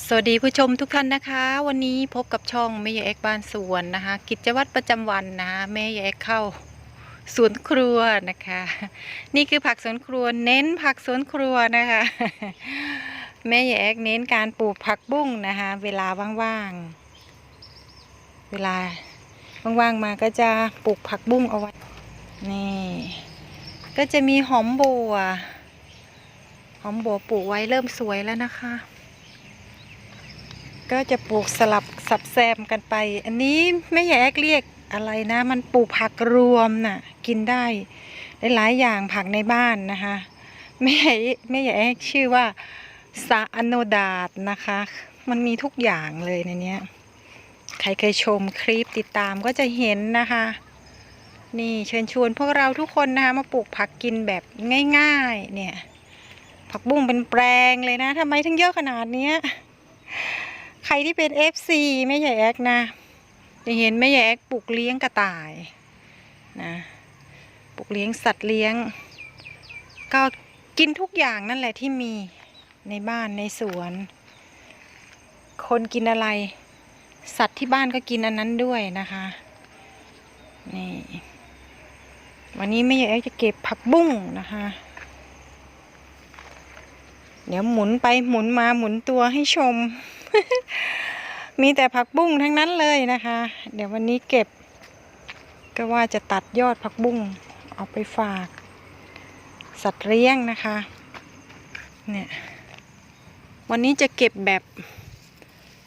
สวัสดีผู้ชมทุกท่านนะคะ วันนี้พบกับช่องแม่ยายเอกบ้านสวนนะคะ กิจวัตรประจำวันนะคะแม่ยายเอกเข้าสวนครัวนะคะ นี่คือผักสวนครัวเน้นผักสวนครัวนะคะ แม่ยายเอกเน้นการปลูกผักบุ้งนะคะ เวลาว่างๆเวลาว่างๆมาก็จะปลูกผักบุ้งเอาไว้นี่ก็จะมีหอมบัว หอมบัวปลูกไว้เริ่มสวยแล้วนะคะ ก็จะปลูกสลับสับแซมกันไป อันนี้แม่ใหญ่แอกเรียกอะไรนะ มันปลูกผักรวมน่ะ กินได้หลายๆอย่างผักในบ้านนะคะแม่ใหญ่แม่ใหญ่แอกชื่อว่าซาอโนดาตนะคะ มันมีทุกอย่างเลยในนี้ใครเคยชมคลิปติดตามก็จะเห็นนะคะ นี่เชิญชวนพวกเราทุกคนนะคะมาปลูกผักกินแบบง่ายๆ เนี่ย ผักบุ้งเป็นแปลงเลยนะทำไมถึงเยอะขนาดนี้ ใครที่เป็น FC ไม่ใหญ่แอกนะจะเห็นไม่ใหญ่แอกปลูกเลี้ยงกระต่ายนะปลูกเลี้ยงสัตว์เลี้ยง ก็กินทุกอย่างนั่นแหละที่มีในบ้านในสวน คนกินอะไร สัตว์ที่บ้านก็กินอันนั้นด้วยนะคะนี่วันนี้ไม่ใหญ่แอกจะเก็บผักบุ้งนะคะ เดี๋ยวหมุนไปหมุนมาหมุนตัวให้ชม มีแต่ผักบุ้งทั้งนั้นเลยนะคะ เดี๋ยววันนี้เก็บ ก็ว่าจะตัดยอดผักบุ้งเอาไปฝาก สัตว์เลี้ยงนะคะ เนี่ย วันนี้จะเก็บแบบ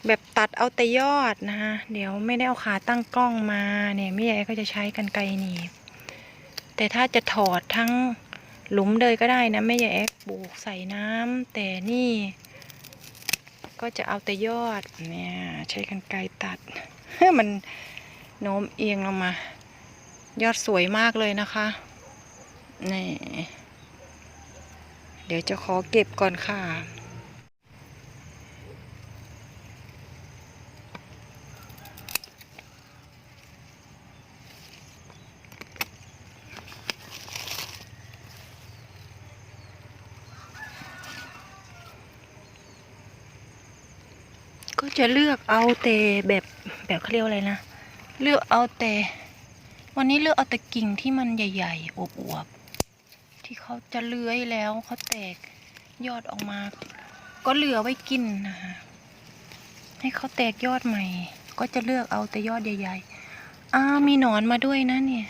แบบตัดเอาแต่ยอดนะคะเดี๋ยวไม่ได้เอาขาตั้งกล้องมาเนี่ยแม่ใหญ่ก็จะใช้กันไกรหนีบแต่ถ้าจะถอดทั้งหลุมเลยก็ได้นะไม่อย่แอกปลูกใส่น้ำแต่นี่ ก็จะเอาแต่ยอดเนี่ยใช้กันไกรตัดมันโน้มเอียงลงมา ยอดสวยมากเลยนะคะนี่เดี๋ยวจะขอเก็บก่อนค่ะ ก็จะเลือกเอาแต่แบบแบบเขาเรียกอะไรนะ เลือกเอาแต่วันนี้เลือกเอาแต่กิ่งที่มันใหญ่ๆอวบๆที่เขาจะเลื้อยแล้วเขาแตกยอดออกมา ก็เหลือไว้กินนะคะให้เขาแตกยอดใหม่ ก็จะเลือกเอาแต่ยอดใหญ่ๆอ้ามีหนอนมาด้วยนะเนี่ย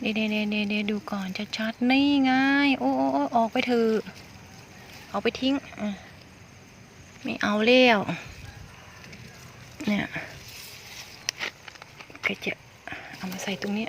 เดี๋ยวเดเดเดดูก่อนชัดๆนี่ไงโอ้โอ้โอ้ออกไปเถอะเอาไปทิ้งไม่เอาแล้ว เนี่ยก็จะเอามาใส่ตรงนี้